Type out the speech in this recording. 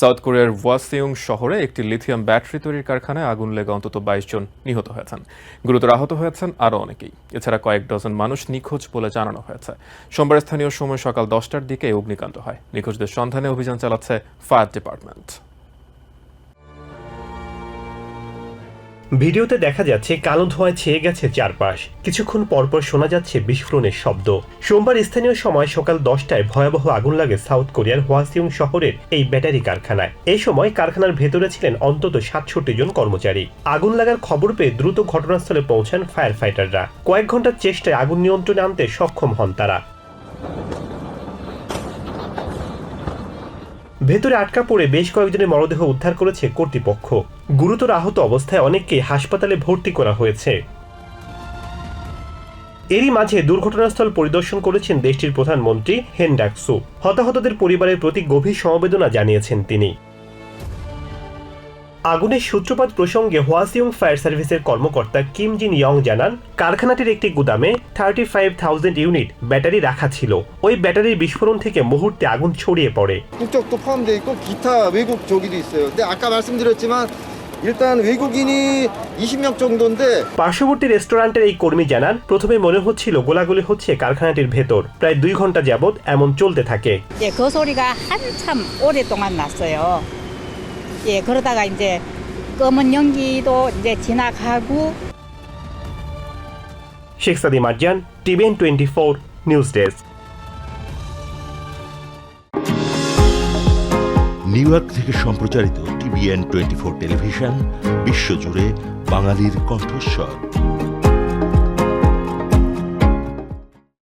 South কোরিয়ার ওয়াসিউং শহরে একটি লিথিয়াম ব্যাটারি তৈরির কারখানায় আগুন লেগে অন্তত বাইশ জন নিহত হয়েছেন। গুরুতর আহত হয়েছেন আরও অনেকেই। এছাড়া কয়েক ডজন মানুষ নিখোঁজ বলে জানানো হয়েছে। সোমবার স্থানীয় সময় সকাল দশটার দিকে অগ্নিকাণ্ড হয়। নিখোঁজদের সন্ধানে অভিযান চালাচ্ছে ফায়ার ডিপার্টমেন্ট। ভিডিওতে দেখা যাচ্ছে কালো ধোঁয়ায় ছেয়ে গেছে চারপাশ। কিছুক্ষণ পরপর শোনা যাচ্ছে বিস্ফোরণের শব্দ। সোমবার স্থানীয় সময় সকাল দশটায় ভয়াবহ আগুন লাগে সাউথ কোরিয়ার হোয়াসিউং শহরের এই ব্যাটারি কারখানায়। এই সময় কারখানার ভেতরে ছিলেন অন্তত সাতষট্টি জন কর্মচারী। আগুন লাগার খবর পেয়ে দ্রুত ঘটনাস্থলে পৌঁছান ফায়ার ফাইটাররা কয়েক ঘণ্টার চেষ্টায় আগুন নিয়ন্ত্রণে আনতে সক্ষম হন তারা। ভেতরে আটকা পড়ে বেশ কয়েকজনের মরদেহ উদ্ধার করেছে কর্তৃপক্ষ। গুরুতর আহত অবস্থায় অনেককে হাসপাতালে ভর্তি করা হয়েছে। এরই মাঝে দুর্ঘটনাস্থল পরিদর্শন করেছেন দেশটির প্রধানমন্ত্রী হেন্ডাকসু হতাহতদের পরিবারের প্রতি গভীর সমবেদনা জানিয়েছেন তিনি। আগুনের সূত্রপাত প্রসঙ্গে হোয়াসিউং ফায়ার সার্ভিসের কর্মকর্তা কিম জিন ইয়ং জানান কারখানাটির একটি গুদামে thirty five thousand unit battery রাখা ছিল ওই ব্যাটারির বিস্ফোরণ থেকে মুহূর্তে আগুন ছড়িয়ে পড়ে 국적도 포함되어 있고 기타 외국 조기도 있어요. 근데 아까 말씀드렸지만 일단 외국인이 20명 정도인데 পার্শ্ববর্তী রেস্টুরেন্টের এই কর্মী জানান প্রথমে মনে হচ্ছিল গোলাগুলি হচ্ছে কারখানাটির ভেতর প্রায় দুই ঘন্টা যাবৎ এমন চলতে থাকে 예, 그 소리가 한참 오랫동안 났어요. 예, 그러다가 이제 검은 연기도 이제 지나가고 Sheikh Sadi Marjan TVN twenty four news desk New York থেকে সম্প্রচারিত টিভিএন টোয়েন্টি ফোর টেলিভিশন বিশ্বজুড়ে বাঙালির কণ্ঠস্বর